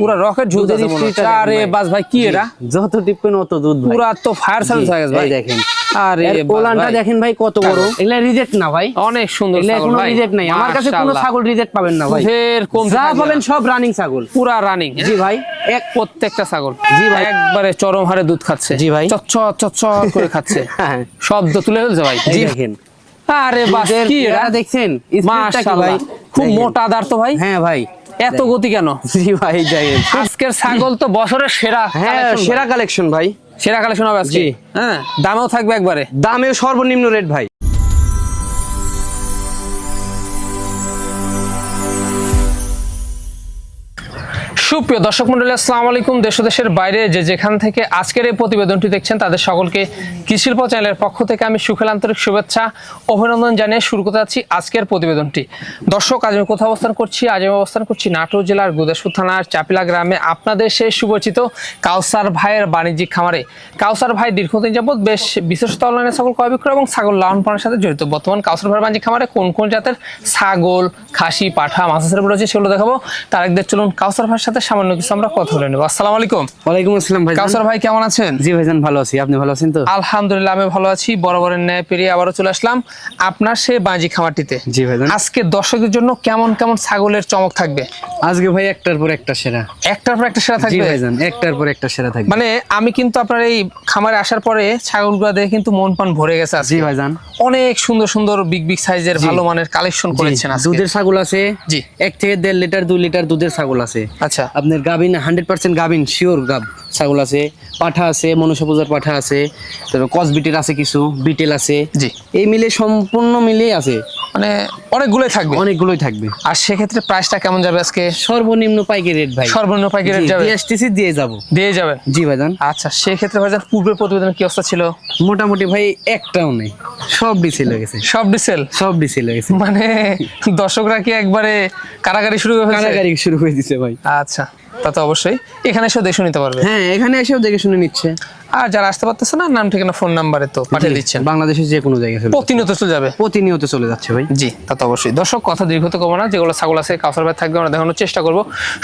পুরা রকেট দেখেন আরে বাস ভাই কি এটা? যত টিপবেন অত দুধ পুরা তো ফায়ার সার্ভিস হয়ে গেছে ভাই। দেখেন। আরে এর ভাই। দেখেন ভাই কত বড়। এগুলা রিজেক্ট না ভাই। অনেক সুন্দর এগুলা কোনো রিজেক্ট নাই। আমার কাছে কোনো ছাগল রিজেক্ট পাবেন না ভাই। কম যা পাবেন সব রানিং ছাগল। পুরা রানিং। জি ভাই। এক প্রত্যেকটা ছাগল। জি ভাই। একবারে চরম হারে দুধ খাচ্ছে। জি ভাই। চচ্চ চচ্চ করে খাচ্ছে। হ্যাঁ। শব্দ তুলে ফেলছে ভাই। জি। দেখেন। আরে বাস কি এটা? দেখছেন? খুব। মোটা দাঁড় তো ভাই। হ্যাঁ ভাই। এত গতি কেন? জি ভাই যাই আজকের ছাগল তো বছরের সেরা হ্যাঁ সেরা কালেকশন ভাই। সেরা কালেকশন হবে আজকে। হ্যাঁ দামেও থাকবে একবারে। দামেও সর্বনিম্ন রেট ভাই। সুপ্রিয় দর্শক মন্ডলী, আসসালামু আলাইকুম। দেশ দেশের বাইরে যে যেখান থেকে আজকের এই প্রতিবেদনটি দেখছেন, তাদের সকলকে কৃষিল্প চ্যানেলের পক্ষ থেকে আমি সুখেল আন্তরিক শুভেচ্ছা, অভিনন্দন জানিয়ে শুরু করতে যাচ্ছি আজকের প্রতিবেদনটি। দর্শক, আজ আমি কোথাও অবস্থান করছি? আজ আমি অবস্থান করছি নাটোর জেলার গুদেশপুর থানার চাপিলা গ্রামে। আপনাদের সেই সুপরিচিত কাউসার ভাইয়ের বাণিজ্যিক খামারে। কাউসার ভাই দীর্ঘদিন যাবত বেশ বিশেষত অনলাইনে ছাগল ক্রয় বিক্রয় এবং ছাগল লালন পালনের সাথে জড়িত। বর্তমান কাউসার ভাইয়ের বাণিজ্যিক খামারে কোন কোন জাতের ছাগল, খাসি, পাঠা মাছের রয়েছে সেগুলো দেখাবো। তার একদের চলুন কাউসার ভাইয়ের সাথে সামান্য কিছু আমরা কথা বলে নেব। আসসালামু আলাইকুম। ওয়ালাইকুম আসসালাম ভাই কাউসার ভাই কেমন আছেন? জি ভাইজান ভালো আছি। আপনি ভালো আছেন তো? আলহামদুলিল্লাহ আমি ভালো আছি। বরাবরের ন্যায় পেরিয়ে আবারও চলে আসলাম আপনার সেই বাজি খামারটিতে। জি ভাইজান। আজকে দর্শকের জন্য কেমন কেমন ছাগলের চমক থাকবে? আজকে ভাই একটার পর একটা সেরা। একটার পর একটা সেরা থাকবে? ভাইজান একটার পর একটা সেরা থাকবে। মানে আমি কিন্তু আপনার এই খামারে আসার পরে ছাগলগুলো দেখে কিন্তু মন পান ভরে গেছে আজকে। জি ভাইজান। অনেক সুন্দর সুন্দর বিগ বিগ সাইজের ভালো মানের কালেকশন করেছেন আজকে। দুধের ছাগল আছে জি। এক থেকে দেড় লিটার দুই লিটার দুধের ছাগল আছে। আচ্ছা। আপনার গাবিন হান্ড্রেড পার্সেন্ট গাবিন শিওর গাব ছাগল আছে। পাঠা আছে মনুষ্য পূজার পাঠা আছে। তারপর কসবিটের আছে কিছু বিটেল আছে। জি। এই মিলে সম্পূর্ণ মিলেই আছে। মানে অনেকগুলোই থাকবে। অনেকগুলোই থাকবে। আর সেক্ষেত্রে প্রাইসটা কেমন যাবে আজকে? সর্বনিম্ন পাইকারি রেট ভাই। সর্বনিম্ন পাইকারি রেট যাবে? দিয়ে দিয়ে যাব। দিয়ে যাবেন জি ভাইজান। আচ্ছা সেক্ষেত্রে ভাইজান পূর্বের প্রতিবেদনের কি অবস্থা ছিল? মোটামুটি ভাই একটাও নেই সব ডিসেল হয়ে গেছে। সব ডিসেল সব ডিসেল হয়ে গেছে। মানে দর্শকরা কি একবারে কারাগারি শুরু করে ফেলছে কারাগারি শুরু করে দিছে ভাই। আচ্ছা তা তো অবশ্যই। এখানে এসেও দেখে নিতে পারবে। হ্যাঁ এখানে এসেও দেখে শুনে নিচ্ছে। আর যারা আসতে পারতেছে না নাম ঠিকানা ফোন নাম্বারে তো পাঠিয়ে দিচ্ছেন। বাংলাদেশের যে কোনো জায়গায় প্রতিনিয়ত চলে যাবে। প্রতিনিয়ত চলে যাচ্ছে ভাই। জি তা তো অবশ্যই। দর্শক কথা দীর্ঘত করব না যেগুলো ছাগল আছে কাউসার ভাই থাকবে আমরা দেখানোর চেষ্টা করব।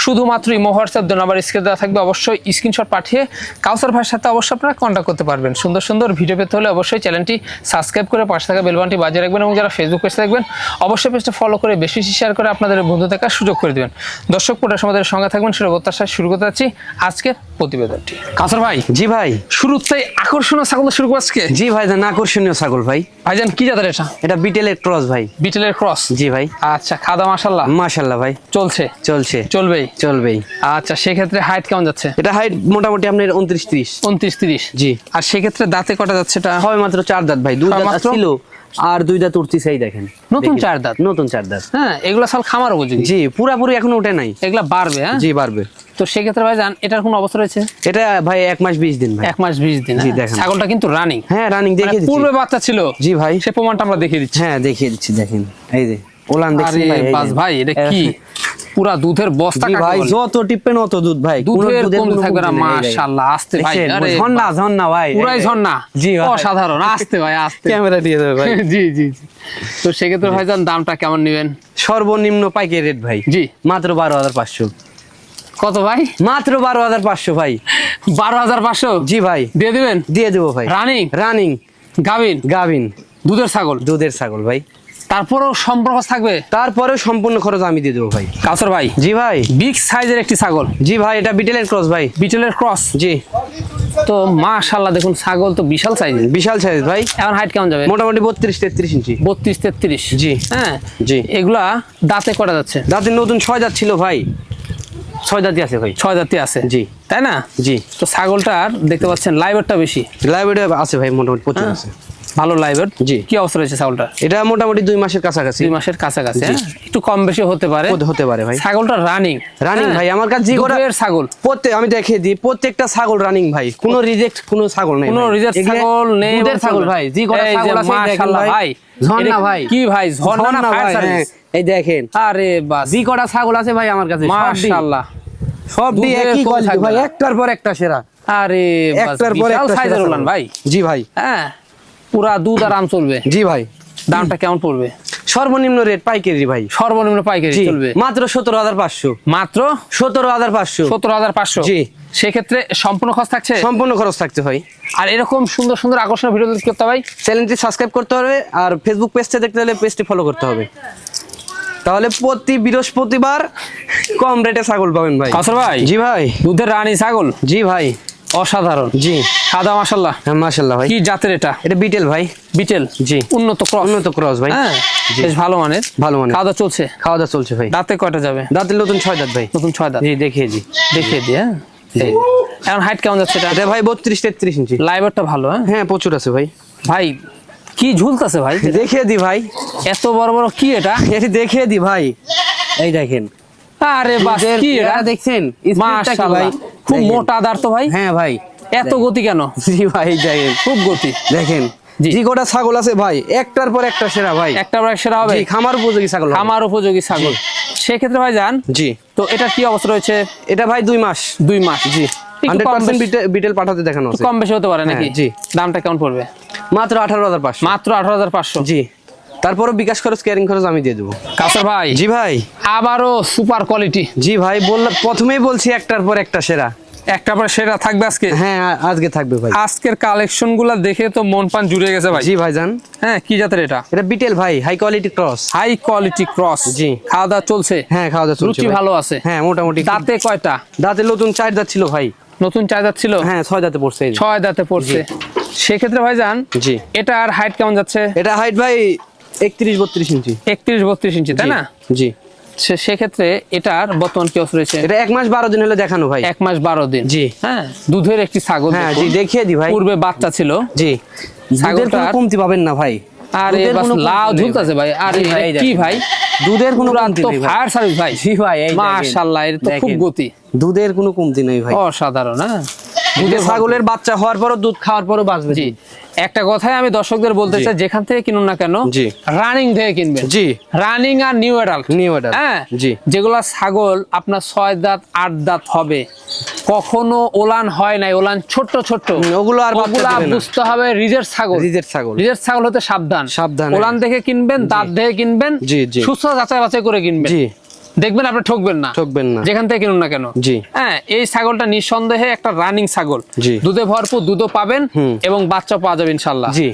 শুধুমাত্র ইমো হোয়াটসঅ্যাপ দু নাম্বার স্ক্রিনে দেওয়া থাকবে অবশ্যই স্ক্রিনশট পাঠিয়ে কাউসার ভাইয়ের সাথে অবশ্যই আপনারা কন্ট্যাক্ট করতে পারবেন। সুন্দর সুন্দর ভিডিও পেতে হলে অবশ্যই চ্যানেলটি সাবস্ক্রাইব করে পাশে থাকা বেলবানটি বাজিয়ে রাখবেন এবং যারা ফেসবুক পেজে দেখবেন অবশ্যই পেজটা ফলো করে বেশি বেশি শেয়ার করে আপনাদের বন্ধু দেখার সুযোগ করে দেবেন। দর্শক পুরো আমাদের সঙ্গে থাকবেন সেটা প্রত্যাশায় শুরু করতে যাচ্ছি আজকের প্রতিবেদনটি। কাউসার ভাই জি ভাই। শুরুতেই আকর্ষণীয় ছাগল শুরু করব আজকে। জি ভাই জান আকর্ষণীয় ছাগল ভাই। ভাইজান কি জাতের এটা? এটা বিটেলের ক্রস ভাই। বিটেলের ক্রস? জি ভাই। আচ্ছা খাদা মাশাল্লাহ মাশাল্লাহ ভাই। চলছে? চলছে। চলবেই? চলবেই। আচ্ছা সেক্ষেত্রে হাইট কেমন যাচ্ছে? এটা হাইট মোটামুটি আপনার উনত্রিশ ত্রিশ। উনত্রিশ তিরিশ? জি। আর সেক্ষেত্রে দাঁতে কটা যাচ্ছে এটা? হয় মাত্র চার দাঁত ভাই দুই দাঁত ছিল। আর দুই দাঁত উঠতেছে চাই দেখেন। নতুন চার দাঁত? নতুন চার দাঁত। হ্যাঁ এগুলো সাল খামার উপযোগী। জি পুরাপুরি এখনও উঠে নাই। এগুলা বাড়বে হ্যাঁ? জি বাড়বে। তো সেক্ষেত্রে ভাই জান এটার কোন অবস্থা রয়েছে? এটা ভাই এক মাস বিশ দিন ভাই। এক মাস বিশ দিন জি, হ্যাঁ? দেখেন। ছাগলটা কিন্তু রানিং হ্যাঁ রানিং দেখিয়ে দিচ্ছি। পূর্বে বাচ্চা ছিল। জি ভাই। সে প্রমাণটা আমরা দেখিয়ে দিচ্ছি। হ্যাঁ দেখিয়ে দিচ্ছি দেখেন। এই যে। ওলান আরে দেখছেন ভাই বাস ভাই এটা কি? পুরা দুধের বস্তা ভাই যত টিপেন অত দুধ ভাই দুধের থাকবে না। মাশাআল্লাহ আস্তে ভাই আরে ঝর্ণা ঝর্ণা ভাই। পুরাই ঝর্ণা। জি অসাধারণ আস্তে ভাই আস্তে। ক্যামেরা দিয়ে দেবে ভাই। জি জি তো সেক্ষেত্রে ভাইজান দামটা কেমন নেবেন? সর্বনিম্ন পাইকারি রেট ভাই। জি। মাত্র বারো হাজার পাঁচশো। কত ভাই? মাত্র বারো হাজার পাঁচশো ভাই। বারো হাজার পাঁচশো? জি ভাই। দিয়ে দিবেন? দিয়ে দেবো ভাই। রানিং? রানিং। গাবিন গাভিন। দুধের ছাগল? দুধের ছাগল ভাই। তারপরেও সম্পর্ক থাকবে? তারপরে সম্পূর্ণ খরচ আমি দিয়ে দেবো ভাই। কাউসার ভাই জি ভাই। বিগ সাইজের একটি ছাগল। জি ভাই এটা বিটেলের ক্রস ভাই। বিটেলের ক্রস জি। তো মাশাল্লাহ দেখুন ছাগল তো বিশাল সাইজ বিশাল সাইজ ভাই। এখন হাইট কেমন যাবে? মোটামুটি বত্রিশ তেত্রিশ ইঞ্চি। বত্রিশ তেত্রিশ? জি। হ্যাঁ? জি। এগুলা দাঁতে কটা যাচ্ছে? দাঁতের নতুন ছয় দাঁত ছিল ভাই। ছয় দাঁতই আছে ভাই। ছয় দাঁতে আছে? জি। তাই না? জি। তো ছাগলটার দেখতে পাচ্ছেন লাইভারটা বেশি। লাইব্রেরি আছে ভাই মোটামুটি প্রচুর আছে। ভালো লাইভার। জি। কি অবস্থা রয়েছে ছাগলটা এটা মোটামুটি দুই মাসের কাছাকাছি। দুই মাসের কাছাকাছি হ্যাঁ? একটু কম বেশি হতে পারে। হতে- পারে ভাই। ছাগলটা রানিং রানিং ভাই আমার কাছে যে কটা ছাগল। প্রত্যেক আমি দেখিয়ে দিই প্রত্যেকটা ছাগল রানিং ভাই। কোনো রিজেক্ট কোনো ছাগল নেই কোনো এগুলা ছাগল নেই দুধের ছাগল ভাই জি কটা ছাগল আছে মাশাআল্লাহ ভাই। ঝর্ণা ভাই। কি ভাই? ঝর্ণা না ফায়ার ভাই সার্ভিস হ্যাঁ, এই দেখেন। আরে বাস। জি কটা ছাগল আছে ভাই আমার কাছে মাশাআল্লাহ সব দিয়ে একই কোয়ালিটি ভাই একটার পর একটা সেরা। আরে বাস একটার পর একটা সাইজের সেরা উলান ভাই। জি ভাই। হ্যাঁ। পুরা দুধ আরাম চলবে। জি ভাই। দামটা কেমন পড়বে? সর্বনিম্ন রেট পাইকারি ভাই। সর্বনিম্ন পাইকারি চলবে। মাত্র সতেরো হাজার পাঁচশো। মাত্র? সতেরো হাজার পাঁচশো। সতেরো হাজার পাঁচশো? জি। সেক্ষেত্রে সম্পূর্ণ খরচ থাকছে? সম্পূর্ণ খরচ থাকতে হয় আর এরকম সুন্দর সুন্দর আকর্ষণীয় ভিডিও করতে ভাই? চ্যানেলটি সাবস্ক্রাইব করতে হবে আর ফেসবুক পেজটা দেখতে হলে পেজটি ফলো করতে হবে। তাহলে প্রতি বৃহস্পতিবার কম রেটে ছাগল পাবেন ভাই। কাসর ভাই জি ভাই। দুধের রানী ছাগল? জি ভাই। অসাধারণ। জি। সাদা মাসাল্লাহ হ্যাঁ মাশাল্লাহ ভাই। কি জাতের এটা? এটা বিটেল ভাই। বিটেল? জি। উন্নত ক্রস। উন্নত ক্রস ভাই। হ্যাঁ বেশ ভালো মানের। ভালো মানের। খাওয়া দাওয়া চলছে? খাওয়া দাওয়া চলছে ভাই। দাঁতে কয়টা যাবে? দাঁতের নতুন ছয় দাঁত ভাই। নতুন ছয় দাঁত। জি দেখিয়ে দি দেখিয়ে দি হ্যাঁ? এখন হাইট কেমন যাচ্ছে এটা? ভাই বত্রিশ তেত্রিশ ইঞ্চি। লাইভারটা ভালো হ্যাঁ? হ্যাঁ প্রচুর আছে ভাই। ভাই কি ঝুলতেছে ভাই দেখিয়ে দি ভাই। এত বড় বড় কি এটা? এটি দেখিয়ে দি ভাই। এই দেখেন। আরে বাস কি এটা? দেখছেন? ভাই? খুব মোটা দাঁড় তো ভাই। হ্যাঁ ভাই। এত গতি কেন? জি ভাই দেখেন। খুব গতি। দেখেন জি। গোটা ছাগল আছে ভাই? একটার পর একটা সেরা ভাই। একটা বার সেরা হবে? খামার উপযোগী ছাগল খামার উপযোগী ছাগল। সেক্ষেত্রে ভাই যান। জি। তো এটা কি অবস্থা রয়েছে? এটা ভাই দুই মাস। দুই মাস। জি। হান্ড্রেড পার্সেন্ট বিটেল পাঠাতে দেখানো কম বেশি হতে পারে নাকি? হ্যাঁ, জি। দামটা কেমন পড়বে? মাত্র আঠারো হাজার পাঁচশো। মাত্র আঠারো হাজার পাঁচশো। জি। তারপরে বিকাশ খরচ ক্যারিং খরচ আমি দিয়ে দেবো। কাসর ভাই জি ভাই। আবারও সুপার কোয়ালিটি জি ভাই বললাম প্রথমেই বলছি একটার পর একটা সেরা। একটা পরে সেটা থাকবে আজকে? হ্যাঁ আজকে থাকবে ভাই। আজকের কালেকশনগুলা দেখে তো মন পান জুড়ে গেছে ভাই। জি ভাই জান। হ্যাঁ কি জাতের এটা? এটা বিটেল ভাই high quality cross high quality cross জি। খাওয়া দাওয়া চলছে? হ্যাঁ খাওয়া দাওয়া চলছে রুচি ভালো আছে? হ্যাঁ মোটামুটি। দাঁতে কয়টা? দাঁতে নতুন চার দাঁত ছিল ভাই। নতুন চার দাঁত ছিল? হ্যাঁ ছয় দাঁতে পড়ছে ছয় দাঁতে পড়ছে। সেক্ষেত্রে ভাই যান জি। এটা আর হাইট কেমন যাচ্ছে? এটা হাইট ভাই একত্রিশ বত্রিশ ইঞ্চি। একত্রিশ বত্রিশ ইঞ্চি তাই না? জি। সেক্ষেত্রে এটার বর্তমান কি রয়েছে? এটা এক মাস বারো দিন হলে দেখানো ভাই। এক মাস বারো দিন। জি। হ্যাঁ দুধের একটি ছাগল হ্যাঁ জি দেখিয়ে দি ভাই। পূর্বে বাচ্চা ছিল। জি। ছাগলটার- কমতি পাবেন না ভাই। আরে লাউ ঝুলতেছে ভাই। আরে জি ভাই, কি ভাই? দুধের কোনো কমতি নেই ভাই। ফায়ার সার্ভিস ভাই। জি ভাই মাশাআল্লাহ এটা তো খুব গতি। দুধের কোনো কমতি নেই ভাই। অসাধারণ হ্যাঁ। দুধের ছাগলের বাচ্চা হওয়ার পরও দুধ খাওয়ার পরও বাঁচবে। জি। একটা কথাই আমি দর্শকদের বলতে চাই যেখান থেকে কিনুন না কেন জি। রানিং থেকে কিনবেন। জি। রানিং আর নিউ অ্যাডাল্ট New adult, হ্যাঁ? জি। যেগুলা ছাগল আপনার ছয় দাঁত আট দাঁত হবে। কখনো ওলান হয় নাই ওলান ছোট্ট ছোট্ট। হুম, ওগুলো আর ওগুলা বুঝতে হবে রিজের ছাগল। রিজের ছাগল। রিজের ছাগল হতে সাবধান। সাবধান, ওলান দেখে কিনবেন দাঁত দেখে কিনবেন জি, জি। সুস্থ যাচাই বাছাই করে কিনবেন। জি। দেখবেন আপনি ঠকবেন না। ঠকবেন না। যেখান থেকে কিনুন না কেন? জি। হ্যাঁ এই ছাগলটা নিঃসন্দেহে একটা রানিং ছাগল। জি। দুধে ভরপুর দুধও পাবেন এবং বাচ্চা পাওয়া যাবে ইনশাল্লাহ জি।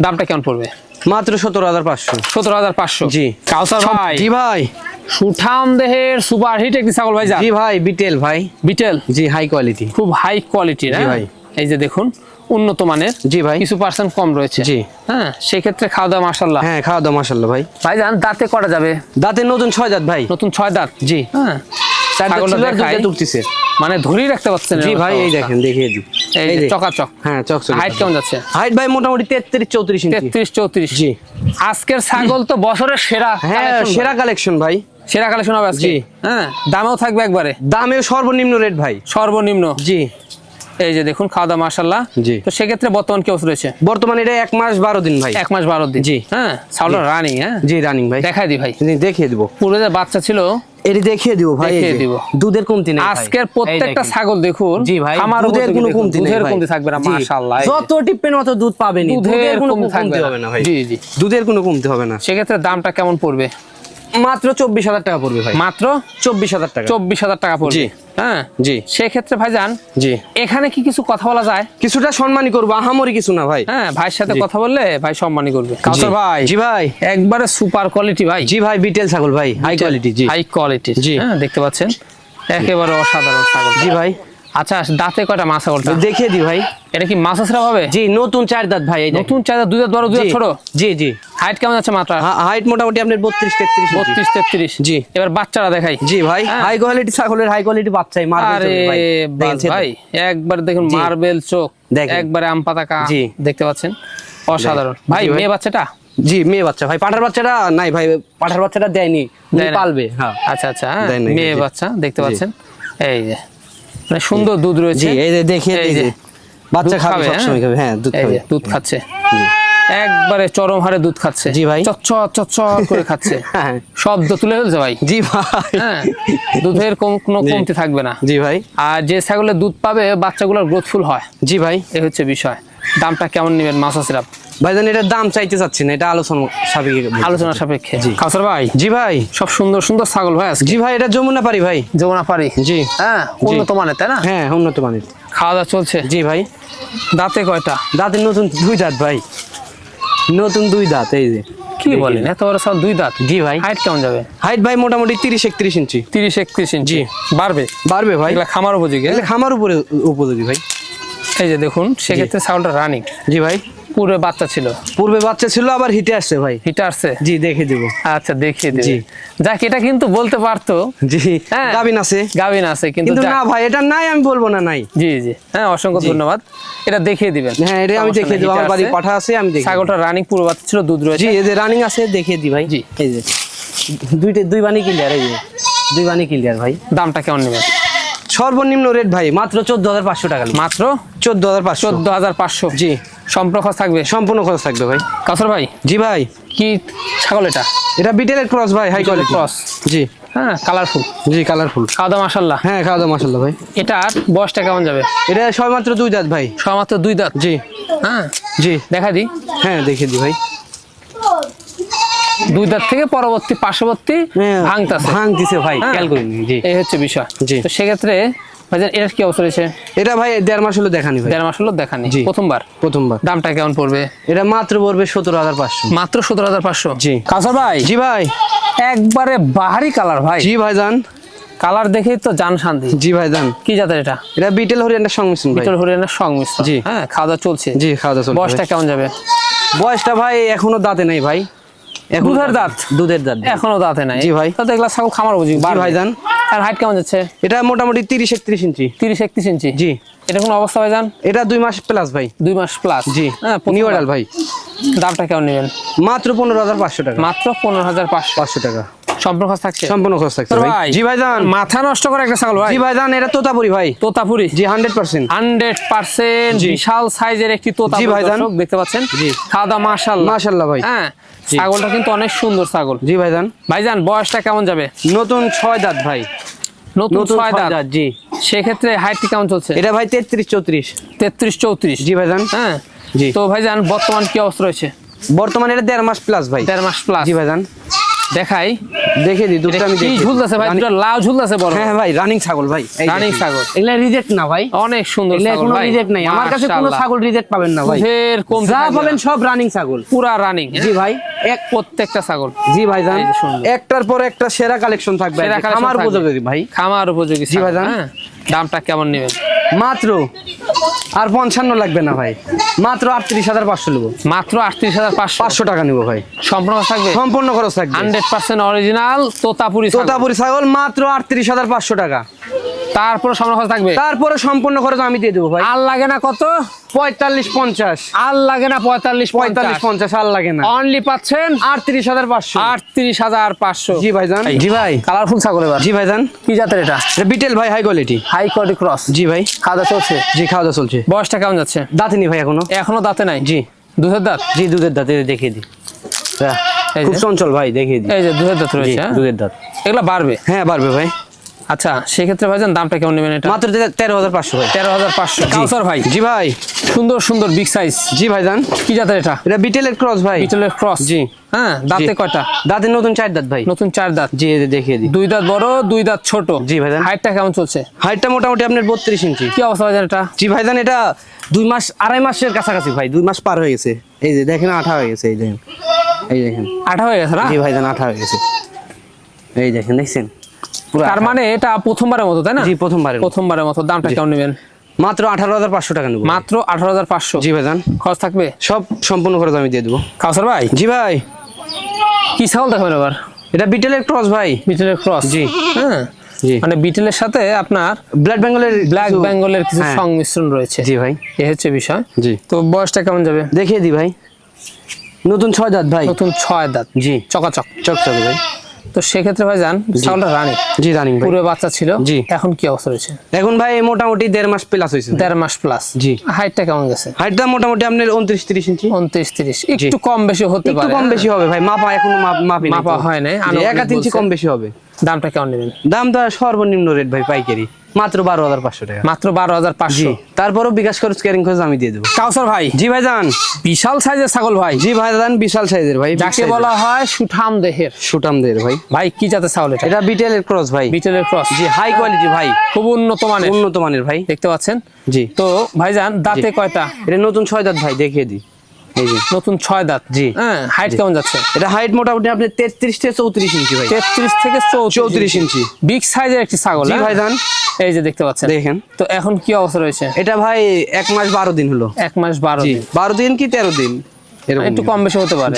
দামটা কেমন পড়বে? মাত্র সতেরো হাজার পাঁচশো। সতেরো হাজার পাঁচশো। জি। কাউসার ভাই। জি ভাই। সুঠাম দেহের সুপার হিট একটি ছাগল ভাই জি ভাই বিটেল ভাই। বিটেল? জি হাই কোয়ালিটি খুব হাই কোয়ালিটির জি ভাই। এই যে দেখুন উন্নত মানের জি ভাই। কিছু পার্সেন্ট কম রয়েছে। জি। হ্যাঁ সেক্ষেত্রে খাওয়া দাওয়া মাসাল্লাহ হ্যাঁ খাওয়া দাওয়া মাসাল্লাহ ভাই। ভাই যান দাঁতে করা যাবে? দাঁতের নতুন ছয় দাঁত ভাই। নতুন ছয় দাঁত? জি। হ্যাঁ। চার দাঁত ছিল আর তুলতেছে মানে ধরেই রাখতে পারছেন জি ভাই এই দেখেন দেখিয়ে দি এই যে। চকাচক। হ্যাঁ চক হাইট কেমন যাচ্ছে? হাইট ভাই মোটামুটি তেত্রিশ চৌত্রিশ ইঞ্চি। তেত্রিশ চৌত্রিশ। জি। আজকের ছাগল তো বছরের সেরা হ্যাঁ সেরা কালেকশন ভাই। সেরা কালেকশন হবে আজকে। জি। হ্যাঁ দামেও থাকবে একবারে। দামেও সর্বনিম্ন রেট ভাই। সর্বনিম্ন। জি। এই যে দেখুন খাওয়া দাওয়া মাসাল্লাহ জি। তো সেক্ষেত্রে বর্তমান কি অবস্থা রয়েছে? বর্তমানে এটা এক মাস বারো দিন ভাই। এক মাস বারো দিন। জি। হ্যাঁ ছাগলটা রানিং হ্যাঁ? জি রানিং ভাই। দেখাই দি ভাই। দেখিয়ে দিব। পূর্বে যে বাচ্চা ছিল এটি দেখিয়ে দিব ভাই এই দেখিয়ে যে। দিব। দুধের কমতি নেই আজকের প্রত্যেকটা ছাগল দেখুন জি ভাই আমার দুধের কোনো কমতি দুধের কমতি থাকবে না জি। মাশাআল্লাহ যত টিপেন অত দুধ পাবেনই দুধের কোনো কমতি থাকবে কমতি না। হবে না ভাই। জি জি। দুধের কোনো কমতি হবে না। সেক্ষেত্রে দামটা কেমন পড়বে? মাত্র চব্বিশ হাজার টাকা পড়বে ভাই। মাত্র চব্বিশ হাজার টাকা। চব্বিশ হাজার টাকা পড়বে। হ্যাঁ জি। সেক্ষেত্রে ভাইজান জি। এখানে কি কিছু কথা বলা যায়? কিছুটা সম্মানই করব আহামরি কিছু না ভাই। হ্যাঁ ভাইয়ের সাথে কথা বললে ভাই সম্মানই করবে। কাউসার ভাই জি ভাই। একবারে সুপার কোয়ালিটি ভাই। জি ভাই বিটেল ছাগল ভাই হাই কোয়ালিটি জি। হাই কোয়ালিটি জি। হ্যাঁ দেখতে পাচ্ছেন? একেবারে অসাধারণ ছাগল। জি ভাই। আচ্ছা দাঁতে কয়টা মাছ ছাগলটা দেখিয়ে দি ভাই। এটা কি মাছ আসরা হবে? জি নতুন চার দাঁত ভাই। নতুন চাঁদা দুই হাত বড় দুই জি, ছোট? জি জি। হাইট কেমন আছে মাত্রা? হাইট মোটামুটি আপনার বত্রিশ তেত্রিশ ইঞ্চি। বত্রিশ তেত্রিশ। জি। এবার বাচ্চারা দেখাই। জি ভাই হ্যাঁ। হাই কোয়ালিটি ছাগলের হাই কোয়ালিটি বাচ্চাই মার্বেল আরে ভাই। ভাই একবার দেখুন। মার্বেল চোখ। একবারে আম পাতা কা। দেখতে পাচ্ছেন? অসাধারণ। ভাই মেয়ে বাচ্চাটা? জি মেয়ে বাচ্চা। ভাই পাঠার বাচ্চাটা নাই ভাই পাঠার বাচ্চাটা দেয়নি। দেয় পালবে হ্যাঁ। আচ্ছা আচ্ছা হ্যাঁ, মেয়ে বাচ্চা দেখতে পাচ্ছেন? এই যে। মানে সুন্দর দুধ রয়েছে। এই যে দেখিয়ে এই যে। বাচ্চা খাবে সবসময় খাবে হ্যাঁ দুধ খাবে। দুধ খাচ্ছে। একবারে চরম হারে দুধ খাচ্ছে। জি ভাই। চচ্চর চচ্চর করে খাচ্ছে। হ্যাঁ। শব্দ তুলে ফেলছে ভাই। জি ভাই। হ্যাঁ দুধের কোন-। কমতি থাকবে না। জি ভাই। আর যে ছাগলের দুধ পাবে বাচ্চাগুলোর গ্রোথফুল হয়। জি ভাই। এই হচ্ছে বিষয়। দামটা কেমন নেবেন মাছ সিরাপ ভাইজান এটার দাম চাইতে চাচ্ছি না এটা আলোচনা সাপেক্ষে আলোচনা সাপেক্ষে। জি। কাউসার ভাই? জি ভাই। সব সুন্দর সুন্দর ছাগল ভাই জি ভাই এটা যমুনা পারি ভাই। যেমন পারি জি। হ্যাঁ উন্নত মানের তাই না? হ্যাঁ উন্নত মানের। খাওয়া দাওয়া চলছে? জি ভাই। দাঁতে কয়টা? দাঁতের নতুন দুই দাঁত ভাই। নতুন দুই দাঁত এই যে। কি বলেন এত বড় ছাগল দুই দাঁত? জি ভাই। হাইট কেমন যাবে? হাইট ভাই মোটামুটি তিরিশ একত্রিশ ইঞ্চি। তিরিশ একত্রিশ ইঞ্চি। বাড়বে? বাড়বে ভাই। এগুলা খামার উপযোগী হ্যাঁ? খামার উপরে উপযোগী ভাই। এই যে দেখুন সেক্ষেত্রে ছাগলটা রানিং জি ভাই। পুরো বাচ্চা ছিল? পূর্বে বাচ্চা ছিল আবার হিটে আসছে ভাই। হিটে আসছে? জি দেখে দিব। আচ্ছা দেখিয়ে দেবে। জি। যাক এটা কিন্তু বলতে পারতো। জি হ্যাঁ। গাবিন আছে। গাভিন আছে কিন্তু না ভাই এটা নাই আমি বলব না নাই। জি জি। হ্যাঁ অসংখ্য ধন্যবাদ। এটা দেখিয়ে দিবেন। হ্যাঁ এটা আমি দেখিয়ে নেই, আমার বাড়ি পাঠা আছে আমি দেখি ছাগলটা রানিং পুরো বাচ্চা ছিল দুধ রয়েছে। জি এই যে রানিং আছে দেখিয়ে দি ভাই। জি। এই যে দুইটা দুই বানি ক্লিয়ার এই যে। দুই বানি ক্লিয়ার ভাই। দামটা কেমন নেবেন? সর্বনিম্ন রেট ভাই মাত্র চোদ্দ হাজার পাঁচশো টাকা। মাত্র চোদ্দ হাজার পাঁচশো। চোদ্দ হাজার পাঁচশো। জি। সম্পর্ক থাকবে? সম্পূর্ণ খরচ থাকবে ভাই। কাসর ভাই? জি ভাই। কি ছাগল এটা? এটা বিটেলের ক্রস ভাই হাই কোয়ালিটি ক্রস? জি। হ্যাঁ কালারফুল জি কালারফুল খাওয়া দাওয়া মাসাল্লাহ হ্যাঁ খাওয়া দাওয়া মাসাল্লাহ ভাই। এটার বয়সটা কেমন যাবে? এটা সবেমাত্র দুই দাঁত ভাই। সমাত্র দুই দাঁত? জি। হ্যাঁ? জি। দেখা দিই হ্যাঁ দেখিয়ে দি ভাই। দুই দাঁত থেকে পরবর্তী পার্শ্ববর্তী হ্যাঁ, ভাঙতাছে। ভাঙতিছে ভাই হ্যাঁ। খেয়াল করিনি জি। এই হচ্ছে বিষয়। জি। তো সেক্ষেত্রে ভাইজান কি অবস্থা রয়েছে? এটা ভাই দেড় মাস হলো দেখানি ভাই। দেড় মাস হলো দেখানি? প্রথমবার? প্রথমবার। দামটা কেমন পড়বে? এটা মাত্র পড়বে সতেরো হাজার পাঁচশো। মাত্র সতেরো হাজার পাঁচশো? জি। কাসর ভাই? জি ভাই। একবারে বাহারি কালার ভাই। জি ভাই যান কালার দেখেই তো জান শান্তি। জি ভাই যান কি জাতের এটা? এটা বিটেল হরিয়ানার সংমিশ্রণ ভাই। ভিতর হরিয়ানার সংমিশ্রণ। জি। হ্যাঁ খাওয়া দাওয়া চলছে। জি খাওয়া দাওয়া চলছে বয়সটা কেমন যাবে? বয়সটা ভাই এখনও দাঁতে নেই ভাই। দুধের দাঁত? দুধের দাঁত। এখনও দাঁতে নাই? জি ভাই। তো দেখলা ছাগল খামার বুঝি ভাইজান। আর হাইট কেমন যাচ্ছে? এটা মোটামুটি তিরিশ একত্রিশ ইঞ্চি। তিরিশ একত্রিশ ইঞ্চি? জি। এটা কোন অবস্থা ভাইজান? এটা দুই মাস প্লাস ভাই। দুই মাস প্লাস জি। হ্যাঁ নিউ। ভাই। দামটা কেমন নেবেন? মাত্র পনেরো হাজার পাঁচশো টাকা। মাত্র পনেরো হাজার টাকা সম্পর্ক থাকছে? সম্পূর্ণ খরচ থাকছে ভাই। জি মাথা নষ্ট করে একটা ছাগল ভাই। জি এটা তোতাপুরি ভাই। তোতাপুরি। জি হান্ড্রেড পার্সেন্ট হান্ড্রেড পার্সেন্ট জি। বিশাল সাইজের একটি তোতা জি ভাইজান। দেখতে পাচ্ছেন? জি। খাওয়া মাশাল মাশাল্লাহ ভাই। হ্যাঁ ছাগলটা কিন্তু অনেক সুন্দর ছাগল। জি ভাইজান। বয়সটা কেমন যাবে? নতুন ছয় দাঁত ভাই। নতুন ছয় দাঁত। জি। সেক্ষেত্রে হাইটটি কেমন চলছে? এটা ভাই তেত্রিশ চৌত্রিশ। তেত্রিশ চৌত্রিশ। জি ভাই যান হ্যাঁ। জি। তো ভাইজান বর্তমান কি অবস্থা রয়েছে? বর্তমানে এটা দেড় মাস প্লাস ভাই। দেড় মাস প্লাস জি দেখাই। দেখে দিই দুধটা আমি কি দেখি ঝুলতেছে ভাই দুটো লাউ ঝুলতেছে বড়। হ্যাঁ ভাই রানিং ছাগল ভাই রানিং ছাগল। এগুলা রিজেক্ট না ভাই। অনেক সুন্দর এগুলা কোনো রিজেক্ট নাই। আমার কাছে কোনো ছাগল রিজেক্ট পাবেন না ভাই। দুধের কম যা পাবেন সব রানিং ছাগল। পুরা রানিং জি ভাই এক প্রত্যেকটা ছাগল। জি ভাই জান। একটার পর একটা সেরা কালেকশন থাকবে আমার উপযোগী ভাই। খামার উপযোগী জি ভাই ভাইজান। হ্যাঁ। দামটা কেমন নেবেন? মাত্র আর পঞ্চান্ন লাগবে না ভাই। মাত্র আটত্রিশ হাজার পাঁচশো নেব। মাত্র আটত্রিশ হাজার পাঁচশো। পাঁচশো টাকা নেব ভাই। সম্পূর্ণ থাকবে? সম্পূর্ণ খরচ থাকবে। Hundred percent original Totapuri Totapuri ছাগল মাত্র আটত্রিশ হাজার পাঁচশো টাকা। তারপরে সম্পূর্ণ খরচ থাকবে? তারপরে সম্পূর্ণ খরচ আমি দিয়ে দেবো ভাই। আর লাগে না কত? পঁয়তাল্লিশ পঞ্চাশ। আর লাগে না পঁয়তাল্লিশ পঁয়তাল্লিশ পঞ্চাশ আর লাগে না। অনলি পাচ্ছেন আটত্রিশ হাজার পাঁচশো। আটত্রিশ হাজার পাঁচশো। জি ভাই। ভাইজান জি ভাই। কালারফুল ছাগল এবার। জি ভাইজান। কি জাতের এটা? এটা বিটেল ভাই high quality high quality cross জি ভাই। খাওয়া দাওয়া চলছে? জি খাওয়া দাওয়া চলছে। বয়সটা কেমন যাচ্ছে? দাঁতিনি ভাই এখনও। এখনও দাঁতে নাই? জি। দুধের দাঁত? জি দুধের দাঁত এই দেখিয়ে দিই। হ্যাঁ, খুব চঞ্চল ভাই দেখিয়ে দিই। এই যে দুধের দাঁত রয়েছে হ্যাঁ? দুধের দাঁত। এগুলো বাড়বে? হ্যাঁ বাড়বে ভাই। আচ্ছা সেক্ষেত্রে ভাইজান দামটা কেমন নেবেন এটা? মাত্র তেরো হাজার পাঁচশো ভাই। তেরো হাজার পাঁচশো। কাউসার ভাই? জি ভাই। সুন্দর সুন্দর বিগ সাইজ জি ভাইজান। কি জাতের এটা? এটা বিটেলের ক্রস ভাই। পিতলের ক্রস। জি। হ্যাঁ দাঁতে কয়টা? দাঁতের নতুন চার দাঁত ভাই। নতুন চার দাঁত। জি দেখিয়ে দিই। দুই দাঁত বড় দুই দাঁত ছোট। জি ভাইজান। হাইটটা কেমন চলছে? হাইটটা মোটামুটি আপনার বত্রিশ ইঞ্চি। কি অবস্থা ভাইজান এটা? জি ভাইজান এটা দুই মাস আড়াই মাসের কাছাকাছি ভাই। দুই মাস পার হয়ে গেছে। এই যে দেখেন আঠা হয়ে গেছে এই দেখেন। এই দেখেন। আঠা হয়ে গেছে না? জি ভাইজান আঠা হয়ে গেছে। এই দেখেন দেখছেন? তার মানে এটা প্রথমবারের মতো তাই না? জি প্রথমবারের প্রথমবারের মতো। দামটা কেমন নেবেন? মাত্র আঠারো হাজার পাঁচশো টাকা নেব। মাত্র আঠারো হাজার পাঁচশো? জি ভাইজান। খরচ থাকবে? সব সম্পূর্ণ খরচ আমি দিয়ে দেবো। কাউসার ভাই? জি ভাই। কি ছাগল দেখাবেন এবার এটা বিটেলের ক্রস ভাই। বিটেলের ক্রস? জি। হ্যাঁ? জি। মানে বিটেলের সাথে আপনার ব্লাড বেঙ্গলের ব্ল্যাক বেঙ্গলের কিছু হ্যাঁ। সংমিশ্রণ রয়েছে। জি ভাই। এ হচ্ছে বিষয়। জি। তো বয়সটা কেমন যাবে? দেখিয়ে দি ভাই। নতুন ছয় দাঁত ভাই। নতুন ছয় দাঁত। জি। চকাচক। চকচকে ভাই। তো সেক্ষেত্রে ভাই যান ছাগলটা রানি। জি রানিং পুরো বাচ্চা ছিল জি। এখন কি অবস্থা রয়েছে? এখন ভাই মোটামুটি দেড় মাস প্লাস হয়েছে দেড় মাস প্লাস জি। হাইটটা কেমন গেছে? হাইটটা মোটামুটি আপনার উনত্রিশ তিরিশ ইঞ্চি উনত্রিশ তিরিশ। একটু কম বেশি হতে একটু পারে। কম বেশি হবে ভাই। মাপা এখন মাপ- হয় না এক ইঞ্চি কম বেশি হবে। দামটা কেমন নেবেন? দামটা সর্বনিম্ন রেট ভাই পাইকারি। মাত্র বারো হাজার পাঁচশো টাকা। মাত্র বারো হাজার পাঁচশো? তারপরও বিকাশ খরচ ক্যারিং খরচ আমি দিয়ে দেবো। কাউসার ভাই জি ভাই যান বিশাল সাইজের ছাগল ভাই। জি ভাই যান বিশাল সাইজের ভাই যাকে বলা হয় সুঠাম দেহের। সুটাম দের ভাই। ভাই কি জাতের ছাগল এটা? এটা বিটেলের ক্রস ভাই। বিটেলের ক্রস জি হাই কোয়ালিটি ভাই। খুব উন্নত মানের। উন্নত মানের ভাই। দেখতে পাচ্ছেন? জি। তো ভাইজান দাঁতে কয়টা? এটা নতুন ছয় দাঁত ভাই দেখিয়ে দিই। এই যে নতুন ছয় দাঁত জি। হ্যাঁ। হাইট কেমন যাচ্ছে? এটা হাইট মোটামুটি আপনি তেত্রিশ থেকে চৌত্রিশ ইঞ্চি ভাই। তেত্রিশ থেকে চৌত্রিশ ইঞ্চি। বিগ সাইজের একটি ছাগল জি হ্যাঁ? ভাই ধান এই যে দেখতে পাচ্ছেন। দেখেন। তো এখন কি অবস্থা রয়েছে? এটা ভাই এক মাস বারো দিন হলো। এক মাস বারো জি। দিন। বারো দিন কি তেরো দিন? এরকম একটু কম বেশি হতে পারে?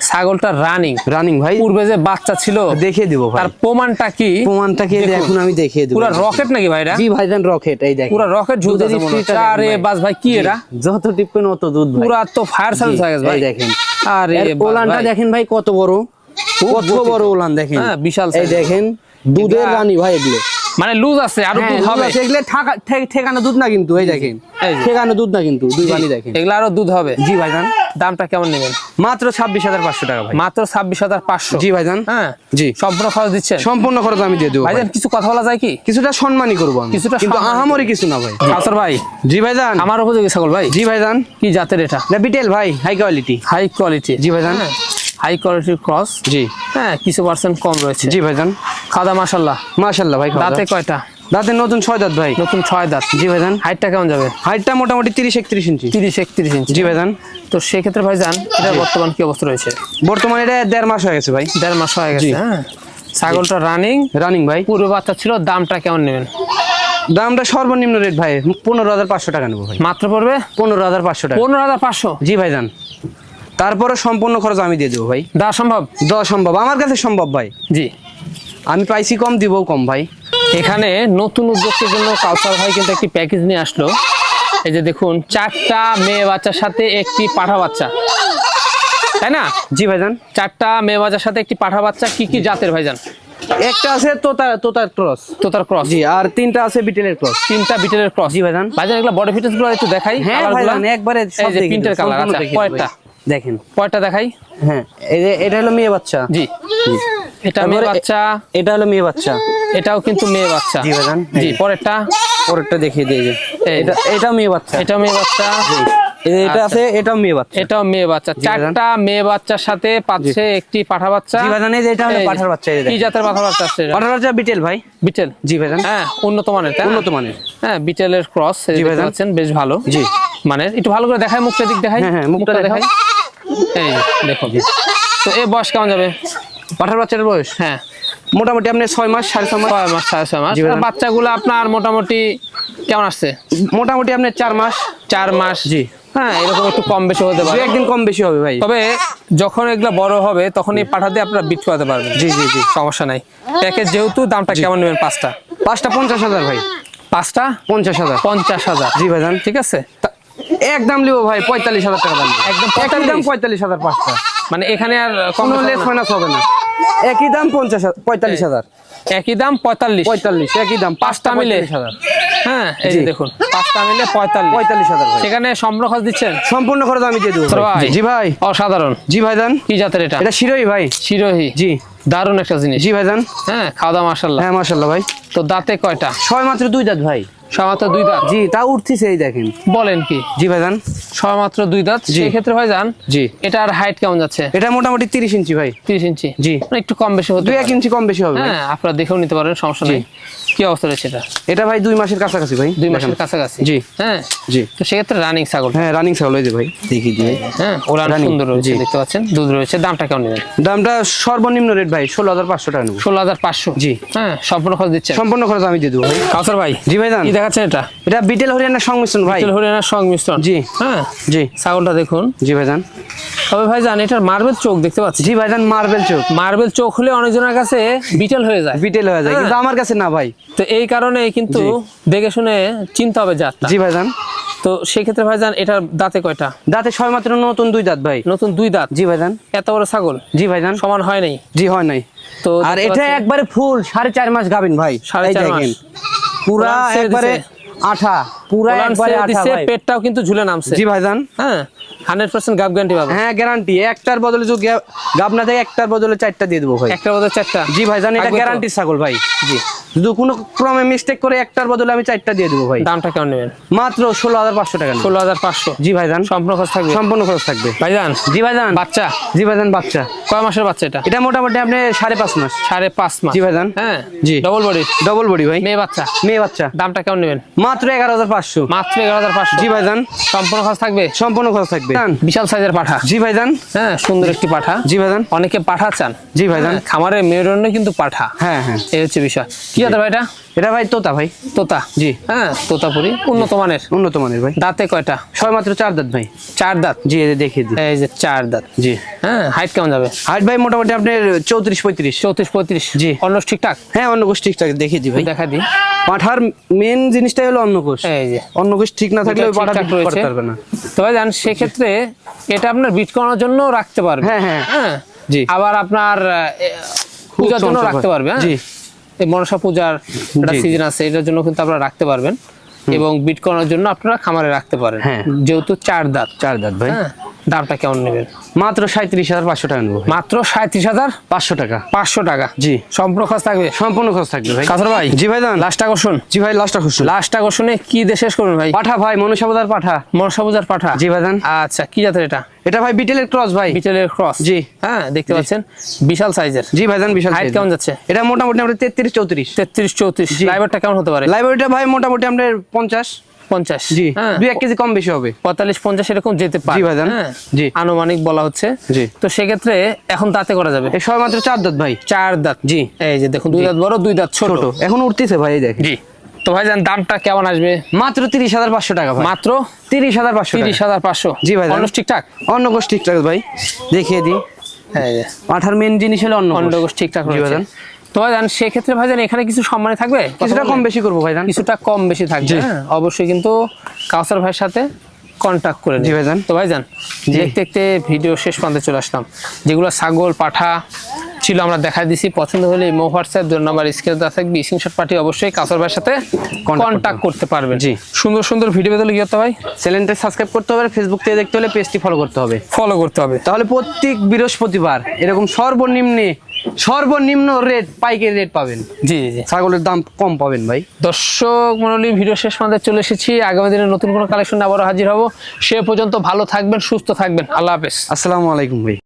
ছাগলটা রানিং রানিং ভাই। পূর্বে যে বাচ্চা ছিল দেখিয়ে দিব ভাই। তার প্রমাণটা কি? প্রমাণটা কি? এখন আমি দেখিয়ে দেবো। পুরা রকেট নাকি ভাইরা জি ভাই রকেট এই দেখেন। পুরা রকেট ঝুলতে দুধের আরে ভাই। বাস ভাই কি এরা যত টিপবেন অত দুধ ভাই। পুরা তো ফায়ার সার্ভিস হয়ে গেছে ভাই। দেখেন। আরে ওলানটা দেখেন ভাই কত বড়। কত বড় ওলান দেখেন। হ্যাঁ, বিশাল এই দেখেন দুধের রানী ভাই এগুলো। মানে লুজ আছে আরও হ্যাঁ, দুধ হবে। এগুলো ঠাকা- ঠেকানো দুধ না কিন্তু এই দেখেন। ঠেকানো দুধ না কিন্তু দুই বানি দেখেন। এগুলো আরও দুধ হবে। জি ভাইজান দামটা কেমন নেবেন? মাত্র ছাব্বিশ হাজার পাঁচশো টাকা ভাই। মাত্র ছাব্বিশ হাজার পাঁচশো? জি ভাইজান। হ্যাঁ। জি। সম্পূর্ণ খরচ দিচ্ছেন? সম্পূর্ণ খরচ আমি দিয়ে দেবো ভাই। ভাইজান কিছু কথা বলা যায় কি? কিছুটা সম্মানই করব আমি। কিছুটা কিন্তু আহামরি কিছু না ভাই। কাসর ভাই জি ভাই ভাইজান। আমার উপযোগী ছাগল ভাই। জি ভাইজান। কি জাতের এটা? না বিটেল ভাই হাই কোয়ালিটি হাই কোয়ালিটি জি ভাই ভাইজান হাই কোয়ালিটির ক্রস জি। হ্যাঁ কিছু পার্সেন্ট কম রয়েছে। জি ভাই ভাইজান। খাদা মাসাল্লাহ মাশাল্লাহ ভাই দাঁতে কয়টা? দাঁতে নতুন ছয় দাঁত ভাই। নতুন ছয় দাঁত। জি ভাইজান হাইটটা কেমন যাবে? হাইটটা মোটামুটি তিরিশ একত্রিশ ইঞ্চি। তিরিশ একত্রিশ ইঞ্চি। জি ভাইজান তো সেক্ষেত্রে ভাইজান এটা বর্তমান কি অবস্থা রয়েছে? বর্তমানে এটা দেড় মাস হয়ে গেছে ভাই। দেড় মাস হয়ে গেছে হ্যাঁ? ছাগলটা রানিং রানিং ভাই। পুরো বাচ্চা ছিল দামটা কেমন নেবেন? দামটা সর্বনিম্ন রেট ভাই পনেরো হাজার পাঁচশো টাকা নেব ভাই। মাত্র পড়বে? পনেরো হাজার পাঁচশো টাকা। পনেরো হাজার পাঁচশো? জি ভাইজান তারপরে সম্পূর্ণ খরচ আমি দিয়ে দেবো ভাই। দেওয়া সম্ভব? দেওয়া সম্ভব। আমার কাছে সম্ভব ভাই। জি। আমি পাইছি কম দিব কম ভাই। এখানে নতুন উদ্যোগের জন্য কাউসার ভাই কিন্তু একটি প্যাকেজ নিয়ে আসলো। এই যে দেখুন চারটা মেয়ে বাচ্চার সাথে একটি পাঠা বাচ্চা। তাই না? জি ভাইজান। চারটা মেয়ে বাচ্চার সাথে একটি পাঠা বাচ্চা কি কি জাতের ভাইজান? একটা আছে তোতা তোতার ক্রস। তো তার ক্রস। জি আর তিনটা আছে বিটেলের ক্রস। তিনটা বিটেলের ক্রস। জি ভাইজান। ভাইজান এগুলো বডি ফিটনেসগুলো একটু দেখাই হ্যাঁ ভাইজান একবারে সব প্রিন্টের দেবো, কালার দেবো। কয়টা দেখেন। কয়টা দেখাই। হ্যাঁ এই যে এটা হলো মেয়ে বাচ্চা। জি। এটা মেয়ে বাচ্চা। এটা হলো মেয়ে বাচ্চা। এটাও কিন্তু মেয়ে বাচ্চা। জি ভাইজান, জি পরেরটা? পরেরটা দেখিয়ে দিয়ে এটা এটা মেয়ে বাচ্চা। এটাও মেয়ে বাচ্চা। এটা। আছে এটাও মেয়ে বাচ্চা। এটাও মেয়ে বাচ্চা। চারটা মেয়ে বাচ্চার সাথে পাচ্ছে একটি পাঠা বাচ্চা। জি ভাইজান এটা হলো পাঠার বাচ্চা এই কি জাতের পাঠা বাচ্চা আছে পাঠার বাচ্চা বিটেল ভাই। বিটেল। জি ভাইজান হ্যাঁ উন্নত মানের তাই উন্নত মানের। হ্যাঁ বিটেলের ক্রস জি ভাইজান। বেশ ভালো। জি। মানে একটু ভালো করে দেখায় মুখটা দিক দেখায় হ্যাঁ, হ্যাঁ, মুখটা দেখায় এই দেখো। তো এই বয়স কেমন যাবে? বাচ্চার বয়স হ্যাঁ। মোটামুটি আপনি ছয় মাস সাড়ে ছয় মাস। ছয় মাস সাড়ে ছয় মাস। বাচ্চাগুলো আপনার মোটামুটি কেমন আসছে? মোটামুটি আপনি চার মাস। চার মাস। জি। হ্যাঁ এরকম একটু কম বেশি হতে পারে। একদিন কম বেশি হবে ভাই। তবে যখন এগুলা বড় হবে তখন এই পাঠাতে আপনারা বিট করাতে পারবেন। জি জি জি। সমস্যা নাই। প্যাকেজ যেহেতু দামটা কেমন নেবেন পাঁচটা? পাঁচটা পঞ্চাশ হাজার ভাই। পাঁচটা? পঞ্চাশ হাজার। পঞ্চাশ হাজার। জি ভাইজান। ঠিক আছে? একদম লিব ভাই পঁয়তাল্লিশ হাজার টাকা দাম। একদম দাম পঁয়তাল্লিশ হাজার পাঁচটা। মানে এখানে আর কোনো লেস। মাইনাস হবে না। একই দাম পঞ্চাশ পঁয়তাল্লিশ হাজার। একই দাম পঁয়তাল্লিশ। পঁয়তাল্লিশ একই দাম পাঁচটা মিলে। হাজার। হ্যাঁ এই যে দেখুন পাঁচটা মিলে পঁয়তাল্লিশ। পঁয়তাল্লিশ হাজার ভাই সেখানে সম্পূর্ণ খরচ দিচ্ছেন? সম্পূর্ণ খরচ আমি দিয়ে দেবো ভাই। ভাই জি ভাই। অসাধারণ। জি ভাইজান কি জাতের এটা? এটা শিরোই ভাই। শিরোহি। জি। দারুণ একটা জিনিস। জি ভাইজান হ্যাঁ খাওয়া দাওয়া মাসাল্লাহ হ্যাঁ মাশাল্লাহ ভাই। তো দাঁতে কয়টা? ছয় মাত্র দুই দাঁত ভাই। সমাত্র দুই দাঁত? জি তা উঠতেছে এই দেখেন। বলেন কি? জি ভাইজান। সমাত্র দুই দাঁত? সেই ক্ষেত্রে ভাই জি। এটার হাইট কেমন যাচ্ছে? এটা মোটামুটি তিরিশ ইঞ্চি ভাই। তিরিশ ইঞ্চি? জি। মানে একটু কম বেশি হতে দুই ইঞ্চি কম বেশি হবে হ্যাঁ আপনারা দেখেও নিতে পারেন সমস্যা নেই। কি অবস্থা রয়েছে এটা? এটা ভাই দুই মাসের কাছাকাছি ভাই। দুই মাসের কাছাকাছি? জি। হ্যাঁ? জি। তো সেক্ষেত্রে রানিং ছাগল। হ্যাঁ রানিং ছাগল এই ভাই। দেখি দিয়ে হ্যাঁ ওলান সুন্দর রয়েছে দেখতে পাচ্ছেন? দুধ রয়েছে দামটা কেমন নেবেন? দামটা সর্বনিম্ন রেট ভাই ষোলো হাজার পাঁচশো টাকা নেব। ষোলো হাজার পাঁচশো? জি। হ্যাঁ সম্পূর্ণ খরচ দিচ্ছেন? সম্পূর্ণ খরচ আমি দিয়ে দেবো ভাই। কাউসার ভাই জি ভাই দেখাচ্ছেন এটা? এটা বিটেল হরিয়ানার সংমিশ্রণ ভাই। তেল হরিয়ানার সংমিশ্রণ। জি। হ্যাঁ? জি। ছাগলটা দেখুন। জি ভাইজান। তবে ভাই জান এটার মার্বেল চোখ দেখতে পাচ্ছি জি ভাইজান মার্বেল চোখ। মার্বেল চোখ হলে অনেকজনের কাছে বিটেল হয়ে যায়। বিটেল হয়ে যায় হ্যাঁ। কিন্তু আমার কাছে না ভাই। তো এই কারণে কিন্তু দেখে শুনে চিনতে হবে জাতটা। জি ভাইজান। তো সেই ক্ষেত্রে ভাই জান এটার দাঁতে কয়টা? দাঁতে ছয় মাত্র নতুন দুই দাঁত ভাই। নতুন দুই দাঁত? জি ভাইজান। এত বড় ছাগল? জি ভাইজান। সমান হয় নাই? জি হয় নাই। তো আর এটা একবারে ফুল সাড়ে চার মাস গাবেন ভাই। সাড়ে চার মাস। পুরা একবারে আঠা পুরা একবারে আঠা ভাই। পেটটাও কিন্তু ঝুলে নামছে। জি ভাইজান। হ্যাঁ হান্ড্রেড পার্সেন্ট গাব গ্যারান্টি পাবে। হ্যাঁ গ্যারান্টি একটার বদলে যদি গাব না থাকে একটার বদলে চারটা দিয়ে দেবো ভাই। একটার বদলে চারটা? জি ভাইজান এটা গ্যারান্টি ছাগল ভাই। জি। যদি কোনো ক্রমে মিস্টেক করে একটার বদলে আমি চারটা দিয়ে দেবো ভাই। দামটা কেমন নেবেন? মাত্র ষোলো হাজার পাঁচশো টাকা ষোলো হাজার পাঁচশো। জি ভাইজান। সম্পূর্ণ খরচ থাকবে? সম্পূর্ণ খরচ থাকবে। ভাইজান? জি ভাইজান। বাচ্চা? জি ভাইজান বাচ্চা। কয় মাসের বাচ্চা এটা? এটা মোটামুটি আপনি সাড়ে পাঁচ মাস। সাড়ে পাঁচ মাস। জি ভাইজান। হ্যাঁ? জি। ডবল বডি ডবল বডি ভাই। মেয়ে বাচ্চা? মেয়ে বাচ্চা। দামটা কেমন নেবেন? মাত্র এগারো হাজার পাঁচশো। মাত্র এগারো হাজার পাঁচশো। জি ভাইজান। সম্পূর্ণ খরচ থাকবে? সম্পূর্ণ খরচ থাকবে। বিশাল সাইজের পাঠা। জি ভাইজান। হ্যাঁ সুন্দর একটি পাঠা। জি ভাইজান। অনেকে পাঠা চান। জি ভাইজান। হ্যাঁ, খামারের মেরুদণ্ড কিন্তু পাঠা। হ্যাঁ হ্যাঁ। এই হচ্ছে বিষয়। কি আছে ভাইটা এটা? ভাই তোতা ভাই। তোতা? জি। হ্যাঁ তোতাপুরি। উন্নত মানের উন্নত মানের ভাই। দাঁতে কয়টা? ছয় মাত্র চার দাঁত ভাই। চার দাঁত? জি দেখিয়ে দিই। এই যে চার দাঁত। জি। হ্যাঁ হাইট কেমন যাবে? হাইট ভাই মোটামুটি আপনার চৌত্রিশ পঁয়ত্রিশ। চৌত্রিশ পঁয়ত্রিশ? জি। ঠিকঠাক? হ্যাঁ অন্য গোষ্ঠী ঠিকঠাক দেখিয়ে দিই ভাই। দেখা দিই। পাঠার মেন জিনিসটাই হলো এই যে। ঠিক না থাকলে পাঠা করতে পারবে না। তো ভাই জান সেক্ষেত্রে এটা আপনার বিট করানোর জন্য রাখতে পারবে। হ্যাঁ, হ্যাঁ। হ্যাঁ। জি। আবার আপনার পূজার জন্য রাখতে পারবে হ্যাঁ। জি। মনসা পূজার একটা সিজন আছে এটার জন্য কিন্তু আপনারা রাখতে পারবেন। এবং বিট করানোর জন্য আপনারা খামারে রাখতে পারেন। হ্যাঁ। যেহেতু চার দাঁত। চার দাঁত ভাই। হ্যাঁ। দামটা কেমন নেবেন? মাত্র সাঁত্রিশ হাজার পাঁচশো টাকা নেব মাত্র সাঁত্রিশ হাজার পাঁচশো টাকা। পাঁচশো টাকা। জি। সম্পূর্ণ খরচ থাকবে? সম্পূর্ণ খরচ থাকবে ভাই। কাসর ভাই জি ভাই দান লাস্ট আকর্ষণ। জি ভাই লাস্টটা খুশি লাস্ট আকর্ষণে কি দিয়ে শেষ করবেন ভাই? পাঠা ভাই মনুষ্য অবতার পাঠা। মনসা পূজার পাঠা। জি ভাইজান আচ্ছা কি জাতের এটা? এটা ভাই বিটেলের ক্রস ভাই। বিটেলের ক্রস। জি। হ্যাঁ দেখতে পাচ্ছেন? বিশাল সাইজের। জি ভাইজান বিশাল হাইট কেমন যাচ্ছে? এটা মোটামুটি আপনার তেত্রিশ চৌত্রিশ। তেত্রিশ চৌত্রিশ। জি। লাইভারটা কেমন হতে পারে? লাইব্রেরিটা ভাই মোটামুটি আপনার পঞ্চাশ। পঞ্চাশ। জি। হ্যাঁ। দুই এক কেজি কম বেশি হবে। পঁয়তাল্লিশ পঞ্চাশ এরকম যেতে পারে। জি হ্যাঁ। জি। আনুমানিক বলা হচ্ছে। জি। তো সেক্ষেত্রে এখন দাঁতে করা যাবে। এই সবে মাত্র চার দাঁত ভাই। চার দাঁত। জি। এই যে দেখুন দুই দাঁত বড় দুই দাঁত ছোট। এখন উঠতেছে ভাই এই দেখেন। জি। তো ভাইজান দামটা কেমন আসবে? মাত্র তিরিশ হাজার পাঁচশো টাকা ভাই। মাত্র তিরিশ হাজার পাঁচশো তিরিশ হাজার পাঁচশো। জি ভাইজান। অন্য ঠিকঠাক? অন্য গোষ্ঠ ঠিকঠাক ভাই। দেখিয়ে দিই। এই যে। পাঠার মেন জিনিস হলো অন্য অন্য গোষ্ঠ। গোষ্ঠ ঠিকঠাক ভাইজান। তো ভাইজান সেক্ষেত্রে ভাইজান এখানে কিছু সম্মানে থাকবে? কিছুটা কম বেশি করব ভাই কিছুটা কম বেশি থাকবে হ্যাঁ? অবশ্যই কিন্তু কাউসার ভাইয়ের সাথে কন্ট্যাক্ট করে জি। ভাইজান। তো ভাইজান দেখতে দেখতে ভিডিও শেষ প্রান্তে চলে আসলাম। যেগুলো ছাগল পাঠা ছিল আমরা দেখা দিছি। পছন্দ হলে মো হোয়াটসঅ্যাপ দুই নম্বর স্ক্রিনে দেওয়া থাকবে। স্ক্রিনশট পাঠিয়ে অবশ্যই কাউসার ভাইয়ের সাথে কন্ট্যাক্ট করতে পারবেন। জি। সুন্দর সুন্দর ভিডিও পেতে কি করতে হয় চ্যানেলটা সাবস্ক্রাইব করতে হবে ফেসবুক থেকে দেখতে হলে পেজটি ফলো করতে হবে। ফলো করতে হবে। তাহলে প্রত্যেক বৃহস্পতিবার এরকম সর্বনিম্নে সর্বনিম্ন রেট পাইকারি রেট পাবেন। জি জি ছাগলের দাম কম পাবেন ভাই। দর্শক মন্ডলী ভিডিও শেষ আমাদের চলে এসেছি। আগামী দিনে নতুন কোনো কালেকশন আবারও হাজির হব। সে পর্যন্ত ভালো থাকবেন সুস্থ থাকবেন। আল্লাহ হাফেজ। আসসালামু আলাইকুম ভাই।